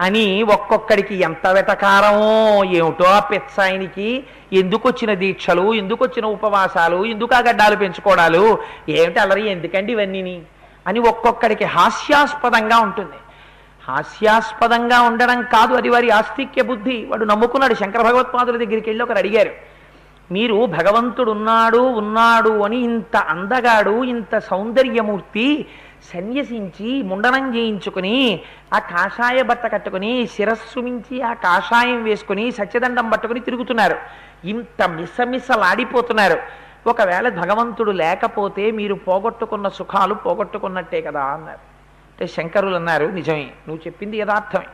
అని ఒక్కొక్కడికి ఎంత వెటకారమో ఏమిటో ఆ పిచ్చాయనికి ఎందుకు వచ్చిన దీక్షలు ఎందుకు వచ్చిన ఉపవాసాలు ఎందుకు ఆ గడ్డాలు పెంచుకోవడాలు ఏమిటి అలరి ఎందుకండి ఇవన్నీని? అని ఒక్కొక్కడికి హాస్యాస్పదంగా ఉంటుంది. హాస్యాస్పదంగా ఉండడం కాదు అది వారి ఆస్తిక్య బుద్ధి. వాడు నమ్ముకున్నాడు శంకర భగవత్పాదుల దగ్గరికి వెళ్ళి ఒకరు అడిగారు మీరు భగవంతుడు ఉన్నాడు ఉన్నాడు అని ఇంత అందగాడు ఇంత సౌందర్యమూర్తి సన్యసించి ముండనం చేయించుకుని ఆ కాషాయ బట్ట కట్టుకుని శిరస్సు మించి ఆ కాషాయం వేసుకుని సత్యదండం పట్టుకుని తిరుగుతున్నారు. ఇంత మిసమిసలాడిపోతున్నారు. ఒకవేళ భగవంతుడు లేకపోతే మీరు పోగొట్టుకున్న సుఖాలు పోగొట్టుకున్నట్టే కదా అన్నారు. అంటే శంకరులు అన్నారు నిజమే నువ్వు చెప్పింది యథార్థమే.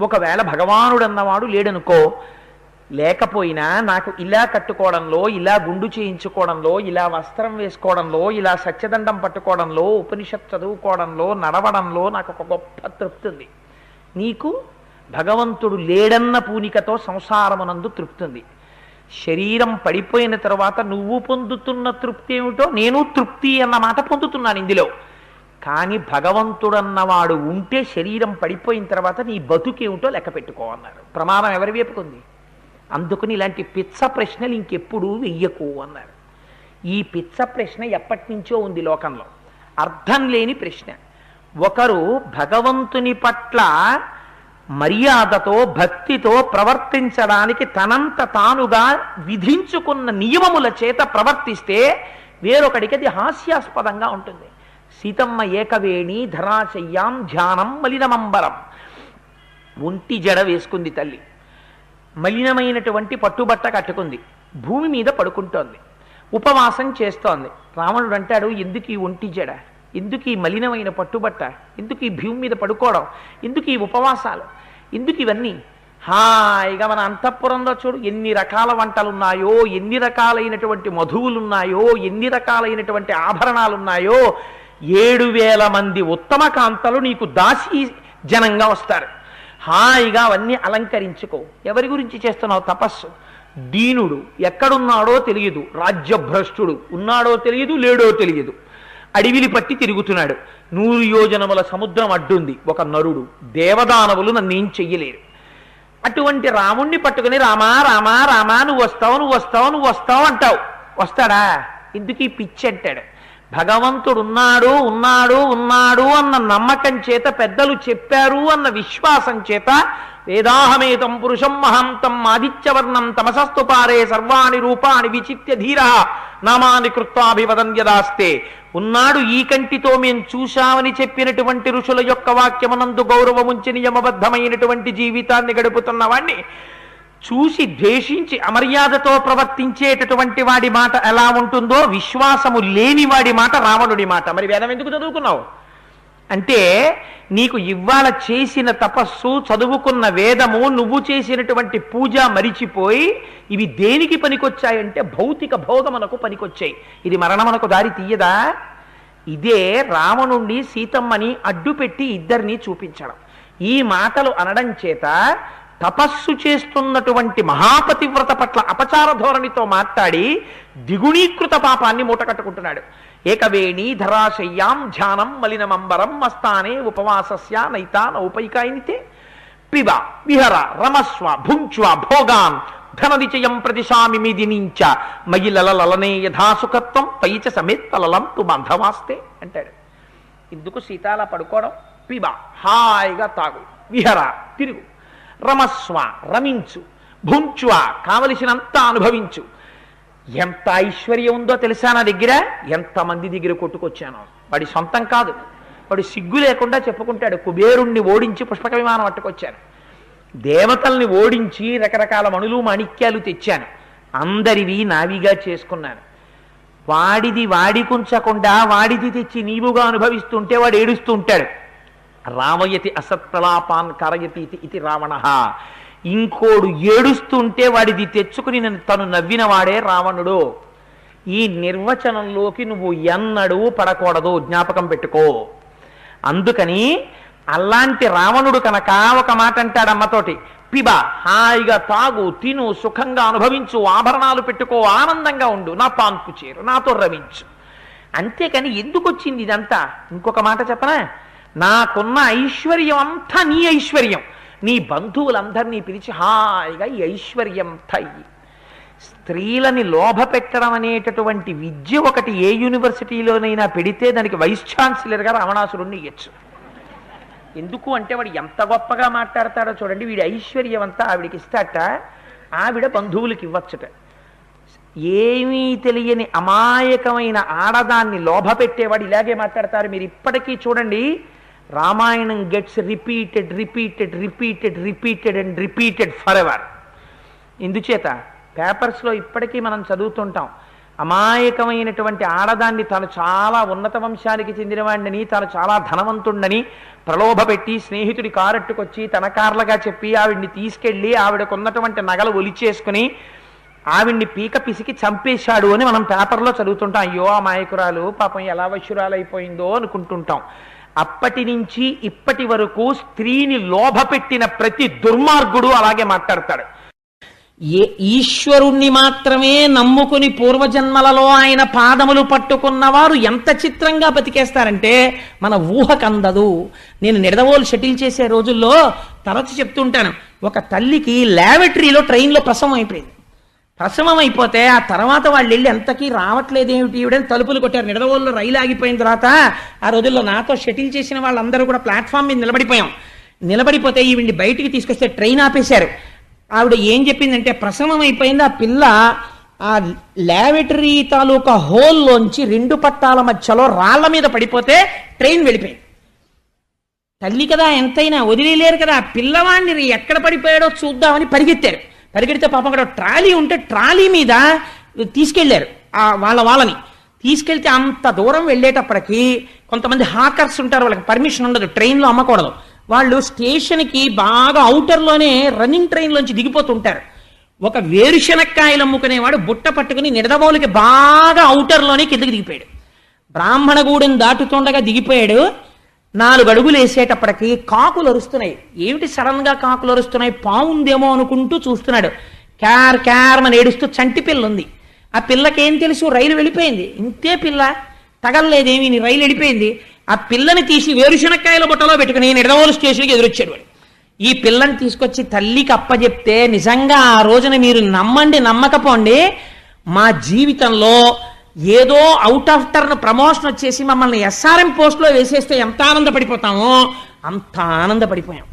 ఒకవేళ భగవానుడు అన్నవాడు లేడనుకో లేకపోయినా నాకు ఇలా కట్టుకోవడంలో ఇలా గుండు చేయించుకోవడంలో ఇలా వస్త్రం వేసుకోవడంలో ఇలా సత్యదండం పట్టుకోవడంలో ఉపనిషత్ చదువుకోవడంలో నడవడంలో నాకు ఒక గొప్ప తృప్తి ఉంది. నీకు భగవంతుడు లేడన్న పూనికతో సంసారమునందు తృప్తి ఉంది. శరీరం పడిపోయిన తర్వాత నువ్వు పొందుతున్న తృప్తి ఏమిటో నేను తృప్తి అన్న మాట పొందుతున్నాను ఇందులో. కానీ భగవంతుడన్నవాడు ఉంటే శరీరం పడిపోయిన తర్వాత నీ బతుకేమిటో లెక్క పెట్టుకో అన్నారు. ప్రమాదం ఎవరి వైపుకుంది? అందుకని ఇలాంటి పిచ్చ ప్రశ్నలు ఇంకెప్పుడు వెయ్యకు అన్నారు ఈ పిచ్చ ప్రశ్న ఎప్పటి నుంచో ఉంది లోకంలో. అర్థం లేని ప్రశ్న. ఒకరు భగవంతుని పట్ల మర్యాదతో భక్తితో ప్రవర్తించడానికి తనంత తానుగా విధించుకున్న నియమముల చేత ప్రవర్తిస్తే వేరొకడికి అది హాస్యాస్పదంగా ఉంటుంది. సీతమ్మ ఏకవేణి ధరాశయ్యాం ధ్యానం మలినమంబరం. ఒంటి జడ వేసుకుంది తల్లి. మలినమైనటువంటి పట్టుబట్ట కట్టుకుంది. భూమి మీద పడుకుంటోంది. ఉపవాసం చేస్తోంది. రావణుడు అంటాడు ఎందుకు ఈ ఒంటి జడ? ఎందుకు ఈ మలినమైన పట్టుబట్ట? ఎందుకు ఈ భూమి మీద పడుకోవడం? ఎందుకు ఈ ఉపవాసాలు? ఎందుకు ఇవన్నీ? హాయిగా మన అంతఃపురంలో చూడు ఎన్ని రకాల వంటలున్నాయో ఎన్ని రకాలైనటువంటి మధువులున్నాయో ఎన్ని రకాలైనటువంటి ఆభరణాలున్నాయో ఏడు వేల మంది ఉత్తమ కాంతలు నీకు దాసీ జనంగా వస్తారు. హాయిగా అవన్నీ అలంకరించుకో. ఎవరి గురించి చేస్తున్నావు? తపస్సు. దీనుడు ఎక్కడున్నాడో తెలియదు. రాజ్యభ్రష్టుడు. ఉన్నాడో తెలియదు లేడో తెలియదు. అడివిని పట్టి తిరుగుతున్నాడు. నూరు యోజనముల సముద్రం అడ్డుంది. ఒక నరుడు. దేవదానవులు నన్నేం చెయ్యలేరు. అటువంటి రాముణ్ణి పట్టుకుని రామా రామా రామా నువ్వు వస్తావు నువ్వు వస్తావు నువ్వు వస్తావు అంటావు. వస్తాడా? ఎందుకు ఈ పిచ్చి అంటాడు భగవంతుడున్నాడు ఉన్నాడు ఉన్నాడు అన్న నమ్మకం చేత పెద్దలు చెప్పారు అన్న విశ్వాసం చేత వేదాహమేతం పురుషం మహాంతం ఆదిత్యవర్ణం తమసస్తు పారే సర్వాణి రూపాణి విచిత్య ధీర నామాని కృత్వాభివదన్యదాస్తే ఉన్నాడు ఈ కంటితో మేం చూశామని చెప్పినటువంటి ఋషుల యొక్క వాక్యమునందు గౌరవముంచి నియమబద్ధమైనటువంటి జీవితాన్ని గడుపుతున్న వాణ్ణి. చూసి ద్వేషించి అమర్యాదతో ప్రవర్తించేటటువంటి వాడి మాట ఎలా ఉంటుందో విశ్వాసము లేని వాడి మాట రావణుడి మాట. మరి వేదం ఎందుకు చదువుకున్నావు? అంటే నీకు ఇవాళ చేసిన తపస్సు చదువుకున్న వేదము నువ్వు చేసినటువంటి పూజ మరిచిపోయి ఇవి దేనికి పనికొచ్చాయంటే భౌతిక భోగమునకు పనికొచ్చాయి. ఇది మరణమునకు దారి తీయదా? ఇదే రావణుణ్ణి సీతమ్మని అడ్డుపెట్టి ఇద్దరిని చూపించడం. ఈ మాటలు అనడం చేత తపస్సు చేస్తున్నటువంటి మహాపతివ్రత పట్ల అపచార ధోరణితో మాట్లాడి దిగుణీకృత పాపాన్ని మూటకట్టుకుంటున్నాడు ఏకవేణి ధరాశయ్యాం ధ్యానం మలినమంబరం మస్తానే ఉపవాసస్య నైతా నౌపైకాయినితే పిబ విహర రమస్వ భుంచ్వ భోగాన్ ధనదిచయం ప్రతిశామి మిదినించ మయిలల లలనే యథాసుఖత్వం పైచ సమేత్తలలం తు బంధవాస్తే అంటాడు. ఇందుకు సీతాల పడుకోవడం పిబ హాయిగా తాగు విహర తిరుగు. రమస్వ రమించు భుంచువ కావలసినంత అనుభవించు. ఎంత ఐశ్వర్యం ఉందో తెలుసా నా దగ్గర? ఎంతమంది దగ్గర కొట్టుకొచ్చాను. వాడి సొంతం కాదు. వాడు సిగ్గు లేకుండా చెప్పుకుంటాడు. కుబేరుణ్ణి ఓడించి పుష్పక విమానం పట్టుకొచ్చాను దేవతల్ని ఓడించి రకరకాల మణులు మాణిక్యాలు తెచ్చాను. అందరివి నావిగా చేసుకున్నాను. వాడిది వాడికుంచకుండా వాడిది తెచ్చి నీవుగా అనుభవిస్తుంటే వాడు ఏడుస్తూ ఉంటాడు. రామయతి అసత్ప్రలాపాన్ కరయతి ఇది రావణ. ఇంకోడు ఏడుస్తుంటే వాడిది తెచ్చుకుని నన్ను తను నవ్వినవాడే రావణుడు. ఈ నిర్వచనంలోకి నువ్వు ఎన్నడూ పడకూడదు జ్ఞాపకం పెట్టుకో. అందుకని అలాంటి రావణుడు కనుక ఒక మాట అంటాడు అమ్మతోటి పిబ హాయిగా తాగు తిను సుఖంగా అనుభవించు ఆభరణాలు పెట్టుకో ఆనందంగా ఉండు నా పాన్పు చేరు నాతో రవించు అంతేకాని ఎందుకు వచ్చింది ఇదంతా? ఇంకొక మాట చెప్పనా? నాకున్న ఐశ్వర్యం అంతా నీ ఐశ్వర్యం. నీ బంధువులందరినీ పిలిచి హాయిగా ఈ ఐశ్వర్యం తయ్యి స్త్రీలని లోభ పెట్టడం అనేటటువంటి విద్య ఒకటి ఏ యూనివర్సిటీలోనైనా పెడితే దానికి వైస్ ఛాన్సలర్గా రావణాసురుణ్ణి ఇయ్యచ్చు. ఎందుకు అంటే వాడు ఎంత గొప్పగా మాట్లాడతాడో చూడండి వీడి ఐశ్వర్యం అంతా ఆవిడికి ఇస్తాట ఆవిడ బంధువులకి ఇవ్వచ్చట. ఏమీ తెలియని అమాయకమైన ఆడదాన్ని లోభ పెట్టేవాడు ఇలాగే మాట్లాడతారు. మీరు ఇప్పటికీ చూడండి Ramayanam gets repeated repeated repeated repeated and repeated for ever ఎందుచేత పేపర్స్లో ఇప్పటికీ మనం చదువుతుంటాం. అమాయకమైనటువంటి ఆడదాన్ని తాను చాలా ఉన్నత వంశానికి చెందినవాడిని తాను చాలా ధనవంతుడని ప్రలోభ పెట్టి స్నేహితుడి కారెట్టుకొచ్చి తన కార్లుగా చెప్పి ఆవిడ్ని తీసుకెళ్ళి ఆవిడకు ఉన్నటువంటి నగలు ఒలిచేసుకుని ఆవిడ్ని పీక పిసికి చంపేశాడు అని మనం పేపర్లో చదువుతుంటాం. అయ్యో అమాయకురాలు పాపం ఎలా వశురాలైపోయిందో అనుకుంటుంటాం. అప్పటి నుంచి ఇప్పటి వరకు స్త్రీని లోభపెట్టిన ప్రతి దుర్మార్గుడు అలాగే మాట్లాడతాడు. ఏ ఈశ్వరుణ్ణి మాత్రమే నమ్ముకుని పూర్వజన్మలలో ఆయన పాదములు పట్టుకున్నవారు ఎంత చిత్రంగా బతికేస్తారంటే మన ఊహకందదు నేను నిడదవోలు షటిల్ చేసే రోజుల్లో తరచు చెప్తుంటాను ఒక తల్లికి ల్యాబొటరీలో ట్రైన్లో ప్రసవం అయిపోయింది. ప్రసవం అయిపోతే ఆ తర్వాత వాళ్ళు వెళ్ళి ఎంతకీ రావట్లేదేమిటి? ఈవిడని తలుపులు కొట్టారు. నిడదవోళ్ళు రైలు ఆగిపోయిన తర్వాత ఆ రోజుల్లో నాతో షటిల్ చేసిన వాళ్ళందరూ కూడా ప్లాట్ఫామ్ మీద నిలబడిపోయాం. నిలబడిపోతే ఈవిడ్ని బయటికి తీసుకొస్తే ట్రైన్ ఆపేశారు. ఆవిడ ఏం చెప్పిందంటే ప్రసవం అయిపోయింది ఆ పిల్ల ఆ ల్యాబొటరీ తాలూకా హోల్లోంచి రెండు పట్టాల మధ్యలో రాళ్ళ మీద పడిపోతే ట్రైన్ వెళ్ళిపోయింది. తల్లి కదా ఎంతైనా వదిలేలేరు కదా పిల్లవాడిని ఎక్కడ పడిపోయాడో చూద్దామని పరిగెత్తారు. పరిగెడితే పాపం అక్కడ ట్రాలీ ఉంటే ట్రాలీ మీద తీసుకెళ్ళారు వాళ్ళ వాళ్ళని. తీసుకెళ్తే అంత దూరం వెళ్ళేటప్పటికి కొంతమంది హాకర్స్ ఉంటారు వాళ్ళకి పర్మిషన్ ఉండదు ట్రైన్లో అమ్మకూడదు. వాళ్ళు స్టేషన్కి బాగా అవుటర్లోనే రన్నింగ్ ట్రైన్లోంచి దిగిపోతుంటారు. ఒక వేరుశనక్కాయలు అమ్ముకునేవాడు బుట్ట పట్టుకుని నిడదవోలికి బాగా అవుటర్లోనే కిందకి దిగిపోయాడు. బ్రాహ్మణగూడెం దాటుతుండగా దిగిపోయాడు. నాలుగు అడుగులు వేసేటప్పటికి కాకులు అరుస్తున్నాయి. ఏమిటి సడన్గా కాకులు అరుస్తున్నాయి? పావుందేమో అనుకుంటూ చూస్తున్నాడు. క్యార్ క్యార్ అని ఏడుస్తూ చంటి పిల్ల ఉంది. ఆ పిల్లకేం తెలుసు? రైలు వెళ్ళిపోయింది. ఇంతే పిల్ల. తగలలేదేమి? నీ రైలు వెళ్ళిపోయింది. ఆ పిల్లని తీసి వేరుశనక్కాయల బుట్టలో పెట్టుకుని నిడదవోలు స్టేషన్కి ఎదురొచ్చాడు వాడు. ఈ పిల్లని తీసుకొచ్చి తల్లికి అప్పజెప్తే నిజంగా ఆ రోజున మీరు నమ్మండి నమ్మకపోండి మా జీవితంలో ఏదో అవుట్ ఆఫ్ టర్న్ ప్రమోషన్ వచ్చేసి మమ్మల్ని ఎస్ఆర్ఎం పోస్ట్లో వేసేస్తే ఎంత ఆనందపడిపోతామో అంత ఆనందపడిపోయాం.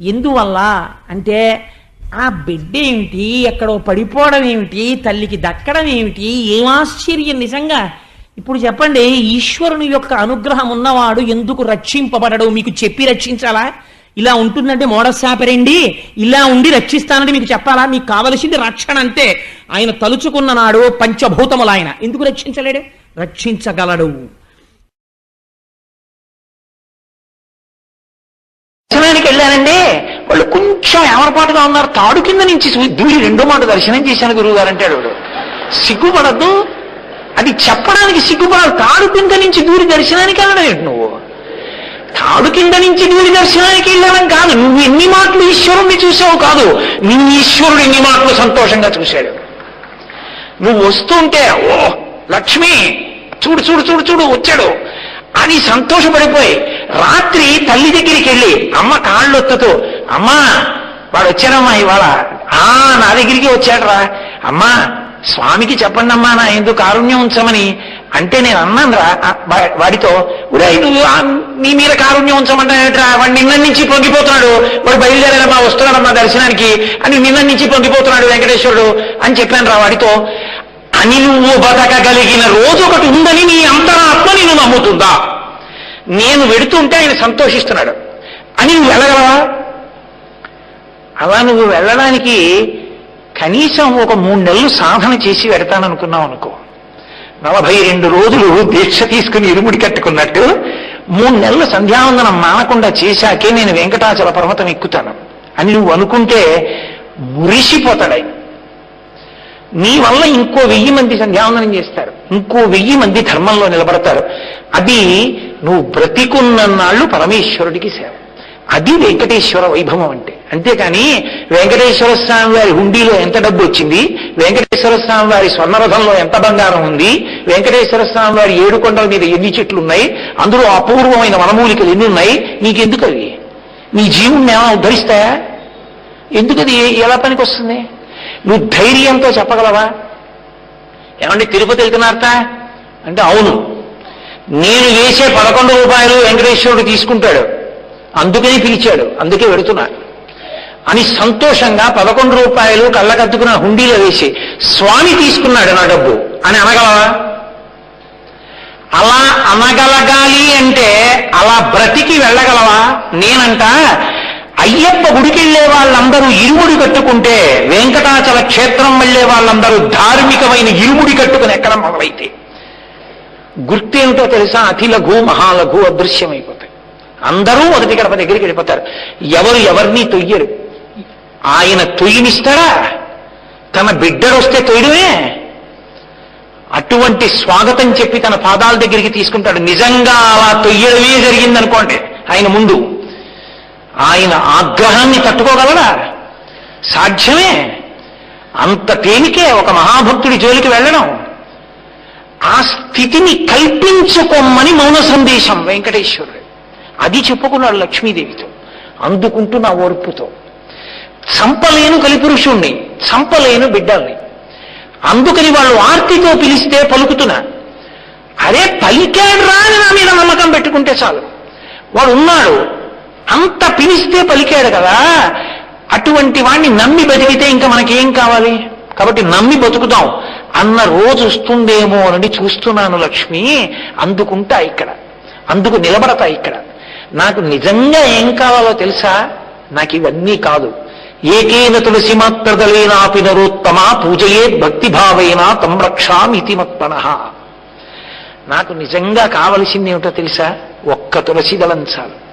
ఎందువల్ల అంటే ఆ బిడ్డ ఏమిటి ఎక్కడో పడిపోవడం ఏమిటి తల్లికి దక్కడం ఏమిటి ఏం ఆశ్చర్యం నిజంగా? ఇప్పుడు చెప్పండి ఈశ్వరుని యొక్క అనుగ్రహం ఉన్నవాడు ఎందుకు రక్షింపబడడు? మీకు చెప్పి రక్షించాలా? ఇలా ఉంటుందంటే మోడసాపరండి ఇలా ఉండి రక్షిస్తానని మీకు చెప్పాలా? మీకు కావలసింది రక్షణ అంతే. ఆయన తలుచుకున్న నాడు పంచభూతములు ఆయన. ఎందుకు రక్షించలేడు? రక్షించగలడు. దర్శనానికి వెళ్ళానండి వాళ్ళు కొంచెం ఏమరపాటుగా ఉన్నారు. తాడు కింద నుంచి దూరి రెండో మాట దర్శనం చేశాను గురువు గారు అంటాడు వాడు. సిగ్గుపడద్దు. అది చెప్పడానికి సిగ్గుపడాలి. తాడు కింద నుంచి దూరి దర్శనానికి వెళ్ళడం నువ్వు. కాదు కింద నుంచి దూరి దర్శనానికి వెళ్ళడం కాదు. నువ్వు ఎన్ని మాటలు ఈశ్వరుణ్ణి చూసావు కాదు. నీ ఈశ్వరుడు ఎన్ని మాటలు సంతోషంగా చూశాడు. నువ్వు వస్తుంటే ఓ లక్ష్మి చూడు చూడు చూడు చూడు వచ్చాడు అని సంతోషపడిపోయి రాత్రి తల్లి దగ్గరికి వెళ్ళి అమ్మ కాళ్ళొత్తుతూ అమ్మా వాడు వచ్చాడమ్మా ఇవాళ. ఆ నా దగ్గరికి వచ్చాడరా. అమ్మా స్వామికి చెప్పండమ్మా నా ఎందుకు కారుణ్యం ఉంచమని అంటే నేను అన్నాను రా వాడితో "ఒరేయ్, నువ్వు నీ మీద కారుణ్యం ఉంచమంటారా వాడు నిన్న నుంచి పొంగిపోతున్నాడు. వాడు బయలుదేరాడమ్మా వస్తున్నాడమ్మా దర్శనానికి. అని నిన్న నుంచి పొంగిపోతున్నాడు వెంకటేశ్వరుడు అని చెప్పాను రా వాడితో. అని నువ్వు బతకగలిగిన రోజు ఒకటి ఉందని నీ అంతరాత్మ నేను నమ్ముతుందా? నేను వెడుతుంటే ఆయన సంతోషిస్తున్నాడు. అని నువ్వు వెళ్ళగలవా? అలా నువ్వు వెళ్ళడానికి కనీసం ఒక మూడు నెలలు సాధన చేసి వెడతాననుకున్నావు అనుకో. నలభై రెండు రోజులు దీక్ష తీసుకుని ఇరుముడి కట్టుకున్నట్టు మూడు నెలలు సంధ్యావందనం మానకుండా చేశాకే నేను వెంకటాచల పర్వతం ఎక్కుతాను. అని నువ్వు అనుకుంటే మురిసిపోతాడై నీ వల్ల ఇంకో వెయ్యి మంది సంధ్యావందనం చేస్తారు. ఇంకో వెయ్యి మంది ధర్మంలో నిలబడతారు. అది నువ్వు బ్రతికున్న నాళ్ళు పరమేశ్వరుడికి సేవ. అది వెంకటేశ్వర వైభవం అంటే. అంతేకాని వెంకటేశ్వర స్వామి వారి హుండీలో ఎంత డబ్బు వచ్చింది? వెంకటేశ్వర స్వామి వారి స్వర్ణరథంలో ఎంత బంగారం ఉంది? వెంకటేశ్వర స్వామి వారి ఏడు కొండల మీద ఎన్ని చెట్లు ఉన్నాయి? అందులో అపూర్వమైన వనమూలికలు ఎన్ని ఉన్నాయి? నీకెందుకు అవి? నీ జీవుణ్ణి ఏమైనా ఉద్ధరిస్తాయా? ఎందుకు అది? ఎలా పనికి వస్తుంది నువ్వు ధైర్యంతో చెప్పగలవా? ఏమండి తిరుపతి వెళ్తున్నారట? అంటే అవును. నేను వేసే పదకొండు రూపాయలు వెంకటేశ్వరుడు తీసుకుంటాడు. అందుకని పిలిచాడు. అందుకే వెడుతున్నా. అని సంతోషంగా పదకొండు రూపాయలు కళ్ళకద్దుకున్న హుండీలో వేసి స్వామి తీసుకున్నాడు నా డబ్బు. అని అనగలవా? అలా అనగలగాలి అంటే అలా బ్రతికి వెళ్ళగలవా? నేనంట అయ్యప్ప గుడికి వెళ్ళే వాళ్ళందరూ ఇరుముడి కట్టుకుంటే వెంకటాచల క్షేత్రం వెళ్ళే వాళ్ళందరూ ధార్మికమైన ఇరుముడి కట్టుకుని ఎక్కడం మొదలైతే. గుర్తేమిటో తెలుసా? అతి లఘు మహాలఘు అదృశ్యమైపోతాయి. అందరూ మొదటి గడప దగ్గరికి వెళ్ళిపోతారు. ఎవరు ఎవరిని తొయ్యరు. ఆయన తొయ్యనిస్తాడా? తన బిడ్డలు వస్తే తొయ్యడమే? అటువంటి స్వాగతం చెప్పి తన పాదాల దగ్గరికి తీసుకుంటాడు. నిజంగా అలా తొయ్యడమే జరిగిందనుకోండి ఆయన ముందు. ఆయన ఆగ్రహాన్ని తట్టుకోగలడా? సాధ్యమే. అంత తేలికే ఒక మహాభక్తుడి జోలికి వెళ్ళడం. ఆ స్థితిని కల్పించుకోమని మౌన సందేశం వెంకటేశ్వరుడు. అది చెప్పుకున్నాడు లక్ష్మీదేవితో. అందుకుంటున్న ఓర్పుతో. చంపలేను కలిపురుషుణ్ణి చంపలేను బిడ్డల్ని. అందుకని వాళ్ళు ఆర్తితో పిలిస్తే పలుకుతున్నా. అరే పలికాడు రా అని నా మీద నమ్మకం పెట్టుకుంటే చాలు. వాడు ఉన్నాడు అంత పిలిస్తే పలికాడు కదా. అటువంటి వాణ్ణి నమ్మి బతికితే ఇంకా మనకేం కావాలి? కాబట్టి నమ్మి బతుకుదాం. అన్న రోజు వస్తుందేమో అని చూస్తున్నాను లక్ష్మి. అందుకుంటా ఇక్కడ. అందుకు నిలబడతా ఇక్కడ. నాకు నిజంగా ఏం కావాలో తెలుసా? నాకు ఇవన్నీ కాదు. ఏకేన తులసి మాత్రదలేనాపి నరోత్తమ పూజయే భక్తిభావేన తం ఇతి మత్పన. నాకు నిజంగా కావలసింది ఏమిటో తెలుసా? ఒక్క తులసి దళం చాలు.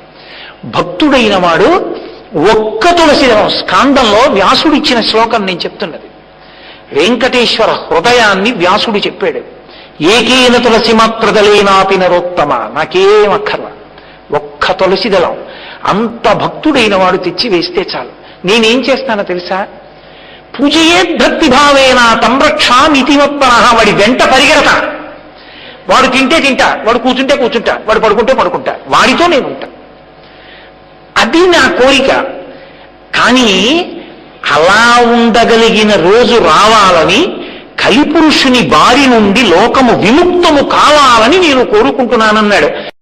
భక్తుడైన వాడు ఒక్క తులసి దళం. స్కాందంలో వ్యాసుడు ఇచ్చిన శ్లోకం నేను చెప్తున్నది. వెంకటేశ్వర హృదయాన్ని వ్యాసుడు చెప్పాడు. ఏకేన తులసి మాత్రదలేనాపి నరోత్తమ నాకేం అక్కర్లా ఒక్క తులసి దళం. అంత భక్తుడైన వాడు తెచ్చి వేస్తే చాలు. నేనేం చేస్తానో తెలుసా? పూజయే భక్తిభావేన తంరక్షామితిమత్పన వాడి వెంట పరిగెడత. వాడు తింటే తింటా వాడు కూర్చుంటే కూర్చుంటా వాడు పడుకుంటే పడుకుంటా. వాడితో నేను ఉంటా. అది నా కోరిక. కానీ అలా ఉండగలిగిన రోజు రావాలని కలిపురుషుని బారి నుండి లోకము విముక్తము కావాలని నేను కోరుకుంటున్నానన్నాడు.